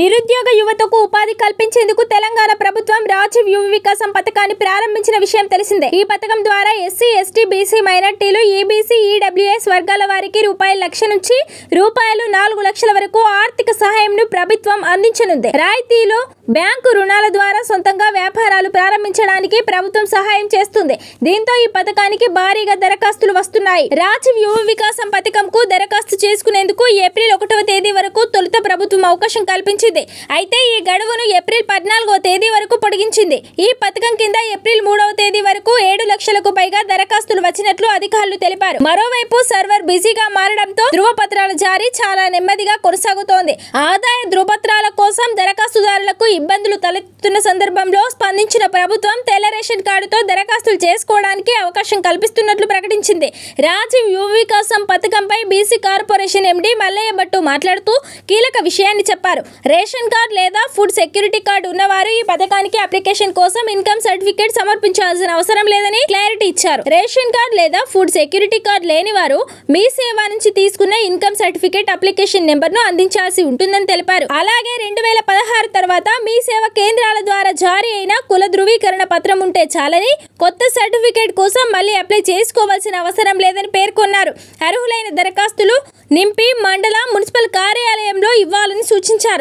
నిరుద్యోగ యువతకు ఉపాధి కల్పించేందుకు తెలంగాణ ప్రభుత్వం రాజీవ్ యువ వికాసం పథకాన్ని ప్రారంభించిన విషయం తెలిసిందే. ఈ పథకం ద్వారా ఎస్సీ ఎస్టీ బీసీ మైనార్టీలు ఈబీసీ ఈడబ్ల్యూఎస్ వర్గాల వారికి రూపాయల లక్ష నుంచి రూపాయలు నాలుగు లక్షల వరకు ఆర్థిక సహాయంను ప్రభుత్వం అందించనుంది. రాయితీలు బ్యాంకు రుణాల ద్వారా సొంతంగా వ్యాపారాలు ప్రారంభించడానికి ప్రభుత్వం సహాయం చేస్తుంది. దీంతో ఈ పథకానికి భారీగా దరఖాస్తులు వస్తున్నాయి. రాజీవ్ యువ వికాసం పథకంకు దరఖాస్తు చేసుకునేందుకు ఏప్రిల్ ఒకటవ తేదీ వరకు తొలుత ప్రభుత్వం అవకాశం కల్పించింది. అయితే ఈ గడువును ఏప్రిల్ పద్నాలుగో తేదీ వరకు పొడిగించింది. ఈ పథకం కింద ఏప్రిల్ మూడవ తేదీ వరకు ఏడు లక్షలకు పైగా దరఖాస్తులు వచ్చినట్లు అధికారులు తెలిపారు. మరోవైపు సర్వర్ బిజీగా మారడంతో ధృవపత్రాల జారీ చాలా నెమ్మదిగా కొనసాగుతోంది. ఆదాయ ధృవపత్రాల కోసం దరఖాస్తు ఇబ్బందులు తలెత్తుతున్న సందర్భంలో స్పందించిన ప్రభుత్వం తెల్ల రేషన్ కార్డుతో దరఖాస్తులు చేసుకోవడానికి అవకాశం కల్పిస్తున్నట్లు ప్రకటించింది. Rajiv Yuva Vikasam పథకంపై BC corporation MD Mallaiah Bhattu మాట్లాడుతూ కీలక విషయాన్ని చెప్పారు. రేషన్ కార్డు లేదా ఫుడ్ సెక్యూరిటీ కార్డు ఉన్నవారు ఈ పథకానికి అప్లికేషన్ కోసం ఇన్కమ్ సర్టిఫికేట్ సమర్పించాల్సిన అవసరం లేదని క్లారిటీ ఇచ్చారు. రేషన్ కార్డు లేదా ఫుడ్ సెక్యూరిటీ కార్డు లేని వారు మీ సేవ నుంచి తీసుకున్న ఇన్కమ్ సర్టిఫికేట్ అప్లికేషన్ నెంబర్ను అందించాల్సి ఉంటుందని తెలిపారు. అలాగే రెండు వేల పదహారు తర్వాత మీ సేవ కేంద్రాల ద్వారా జారీ అయిన కుల ధృవీకరణ పత్రం ఉంటే చాలని కొత్త సర్టిఫికేట్ కోసం మళ్ళీ అప్లై చేసుకోవాల్సిన అవసరం లేదని పేర్కొన్నారు. అర్హులైన దరఖాస్తులు నింపి మండల మున్సిపల్ కార్యాలయంలో ఇవ్వాలని సూచించారు.